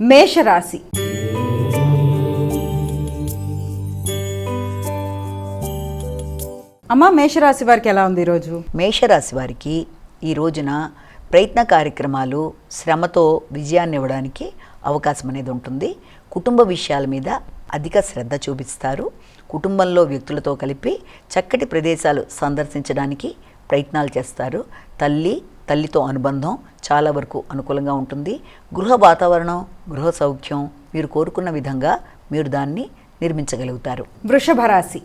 మేషరాశి. అమ్మ మేషరాశి వారికి ఎలా ఉంది ఈరోజు? మేషరాశి వారికి ఈ రోజున ప్రయత్న కార్యక్రమాలు శ్రమతో విజయాన్ని ఇవ్వడానికి అవకాశం అనేది ఉంటుంది. కుటుంబ విషయాల మీద అధిక శ్రద్ధ చూపిస్తారు. కుటుంబంలో వ్యక్తులతో కలిపి చక్కటి ప్రదేశాలు సందర్శించడానికి ప్రయత్నాలు చేస్తారు. తల్లి తల్లితో అనుబంధం చాలా వరకు అనుకూలంగా ఉంటుంది. గృహ వాతావరణం గృహ సౌఖ్యం మీరు కోరుకున్న విధంగా మీరు దాన్ని నిర్మించగలుగుతారు. వృషభ రాశి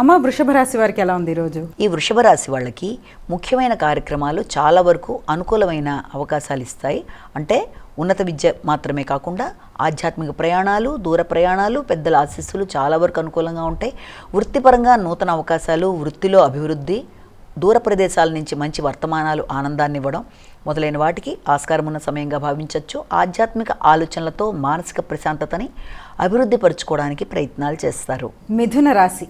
అమ్మ వృషభ రాశి వారికి ఎలా ఉంది ఈరోజు? ఈ వృషభ రాశి వాళ్ళకి ముఖ్యమైన కార్యక్రమాలు చాలా వరకు అనుకూలమైన అవకాశాలు ఇస్తాయి. అంటే ఉన్నత విద్య మాత్రమే కాకుండా ఆధ్యాత్మిక ప్రయాణాలు దూర ప్రయాణాలు పెద్దల ఆశీస్సులు చాలా వరకు అనుకూలంగా ఉంటాయి. వృత్తిపరంగా నూతన అవకాశాలు వృత్తిలో అభివృద్ధి దూర ప్రదేశాల నుంచి మంచి వర్తమానాలు ఆనందాన్ని ఇవ్వడం మొదలైన వాటికి ఆస్కారం ఉన్న సమయంగా భావించవచ్చు. ఆధ్యాత్మిక ఆలోచనలతో మానసిక ప్రశాంతతని అభివృద్ధి పరుచుకోవడానికి ప్రయత్నాలు చేస్తారు. మిథున రాశి.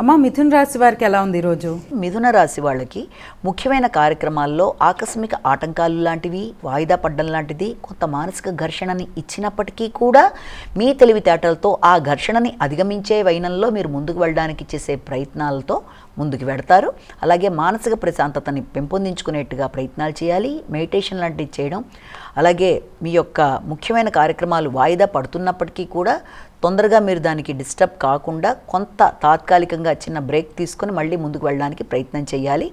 అమ్మ మిథున రాశి వారికి ఎలా ఉంది ఈరోజు? మిథున రాశి వాళ్ళకి ముఖ్యమైన కార్యక్రమాల్లో ఆకస్మిక ఆటంకాలు లాంటివి వాయిదా పడ్డం లాంటిది కొంత మానసిక ఘర్షణని ఇచ్చినప్పటికీ కూడా మీ తెలివితేటలతో ఆ ఘర్షణని అధిగమించే వైనంలో మీరు ముందుకు వెళ్ళడానికి చేసే ప్రయత్నాలతో ముందుకు వెడతారు. అలాగే మానసిక ప్రశాంతతని పెంపొందించుకునేట్టుగా ప్రయత్నాలు చేయాలి మెడిటేషన్ లాంటివి చేయడం అలాగే మీ యొక్క ముఖ్యమైన కార్యక్రమాలు వాయిదా పడుతున్నప్పటికీ కూడా తొందరగా మీరు దానికి డిస్టర్బ్ కాకుండా కొంత తాత్కాలికంగా చిన్న బ్రేక్ తీసుకొని మళ్ళీ ముందుకు వెళ్ళడానికి ప్రయత్నం చేయాలి.